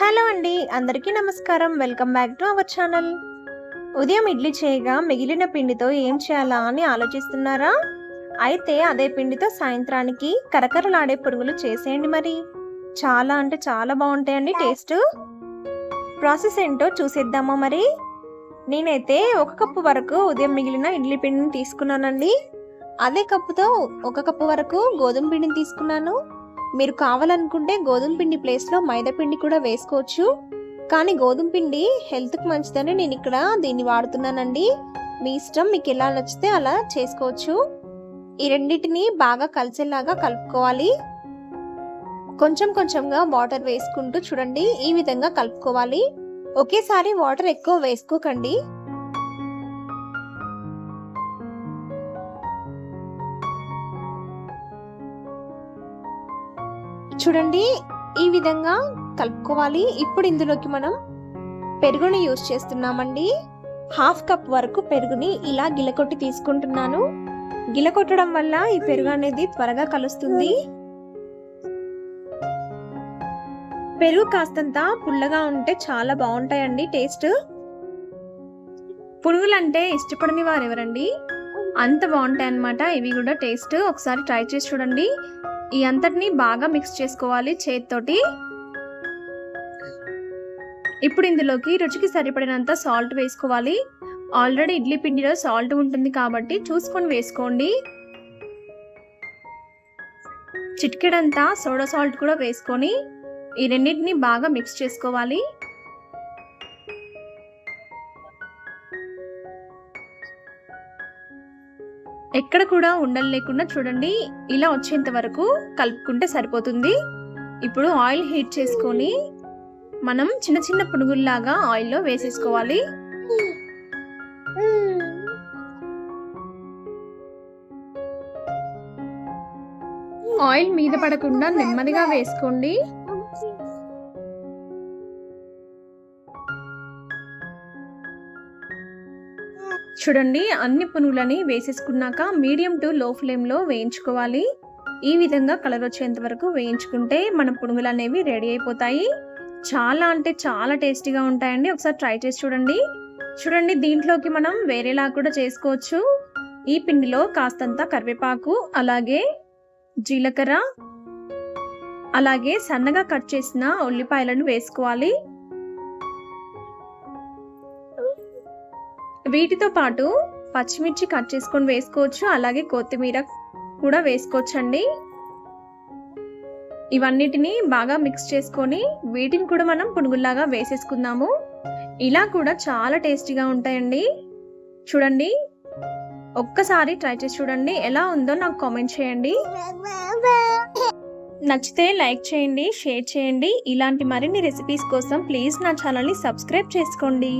Hello అండి అందరికీ నమస్కారం. Welcome back to our channel. ఉదయం ఇడ్లీ చేయగా మిగిలిన పిండితో ఏం చేయాలా అని ఆలోచిస్తున్నారా? అయితే అదే పిండితో సాయంత్రానికి కరకరలాడే పురుగులు చేసేయండి మరి. చాలా అంటే చాలా బాగుంటాయండి టేస్ట్. ప్రాసెస్ ఏంటో చూసేద్దామా మరి? నేనైతే ఒక కప్పు వరకు ఉదయం మిగిలిన ఇడ్లీ పిండిని తీసుకున్నానండి. అదే కప్పుతో ఒక కప్పు వరకు గోధుమ పిండిని తీసుకున్నాను. మీరు కావాలనుకుంటే గోధుమ పిండి ప్లేస్లో మైదా పిండి కూడా వేసుకోవచ్చు. కానీ గోధుమ పిండి హెల్త్కి మంచిదని నేను ఇక్కడ దీన్ని వాడుతున్నానండి. మీ ఇష్టం మీకు ఎలా నచ్చితే అలా చేసుకోవచ్చు. ఈ రెండింటిని బాగా కలిసేలాగా కలుపుకోవాలి. కొంచెం కొంచెంగా వాటర్ వేసుకుంటూ చూడండి ఈ విధంగా కలుపుకోవాలి. ఒకేసారి వాటర్ ఎక్కువ వేసుకోకండి. చూడండి ఈ విధంగా కలుపుకోవాలి. ఇప్పుడు ఇందులోకి మనం పెరుగుని యూస్ చేస్తున్నామండి. హాఫ్ కప్ వరకు పెరుగుని ఇలా గిలకొట్టి తీసుకుంటున్నాను. గిలకొట్టడం వల్ల ఈ పెరుగు అనేది త్వరగా కలుస్తుంది. పెరుగు కాస్తంత పుల్లగా ఉంటే చాలా బాగుంటాయండి టేస్ట్. పురుగులంటే ఇష్టపడని వారు ఎవరండి అంత బాగుంటాయి అన్నమాట ఇవి కూడా టేస్ట్. ఒకసారి ట్రై చేసి చూడండి. ఈ అంతటిని బాగా మిక్స్ చేసుకోవాలి చేతితోటి. ఇప్పుడు ఇందులోకి రుచికి సరిపడినంత సాల్ట్ వేసుకోవాలి. ఆల్రెడీ ఇడ్లీ పిండిలో సాల్ట్ ఉంటుంది కాబట్టి చూసుకొని వేసుకోండి. చిటికెడంతా సోడా సాల్ట్ కూడా వేసుకొని ఈ రెండింటిని బాగా మిక్స్ చేసుకోవాలి. ఎక్కడ కూడా ఉండలు లేకుండా చూడండి. ఇలా వచ్చేంత వరకు కలుపుకుంటే సరిపోతుంది. ఇప్పుడు ఆయిల్ హీట్ చేసుకొని మనం చిన్న చిన్న పునుగుల్లాగా ఆయిల్లో వేసేసుకోవాలి. ఆయిల్ మీద పడకుండా నెమ్మదిగా వేసుకోండి. చూడండి అన్ని పునుగులని వేసేసుకున్నాక మీడియం టు లో ఫ్లేమ్లో వేయించుకోవాలి. ఈ విధంగా కలర్ వచ్చేంత వరకు వేయించుకుంటే మన పునుగులు అనేవి రెడీ అయిపోతాయి. చాలా అంటే చాలా టేస్టీగా ఉంటాయండి. ఒకసారి ట్రై చేసి చూడండి. చూడండి దీంట్లోకి మనం వేరేలా కూడా చేసుకోవచ్చు. ఈ పిండిలో కాస్తంత కరివేపాకు అలాగే జీలకర్ర అలాగే సన్నగా కట్ చేసిన ఉల్లిపాయలను వేసుకోవాలి. వీటితో పాటు పచ్చిమిర్చి కట్ చేసుకొని వేసుకోవచ్చు అలాగే కొత్తిమీర కూడా వేసుకోవచ్చండి. ఇవన్నిటిని బాగా మిక్స్ చేసుకొని వీటిని కూడా మనం పునుగుల్లాగా వేసేసుకుందాము. ఇలా కూడా చాలా టేస్టీగా ఉంటాయండి. చూడండి ఒక్కసారి ట్రై చేసి చూడండి ఎలా ఉందో నాకు కామెంట్ చేయండి. నచ్చితే లైక్ చేయండి షేర్ చేయండి. ఇలాంటి మరిన్ని రెసిపీస్ కోసం ప్లీజ్ నా ఛానల్ని సబ్స్క్రైబ్ చేసుకోండి.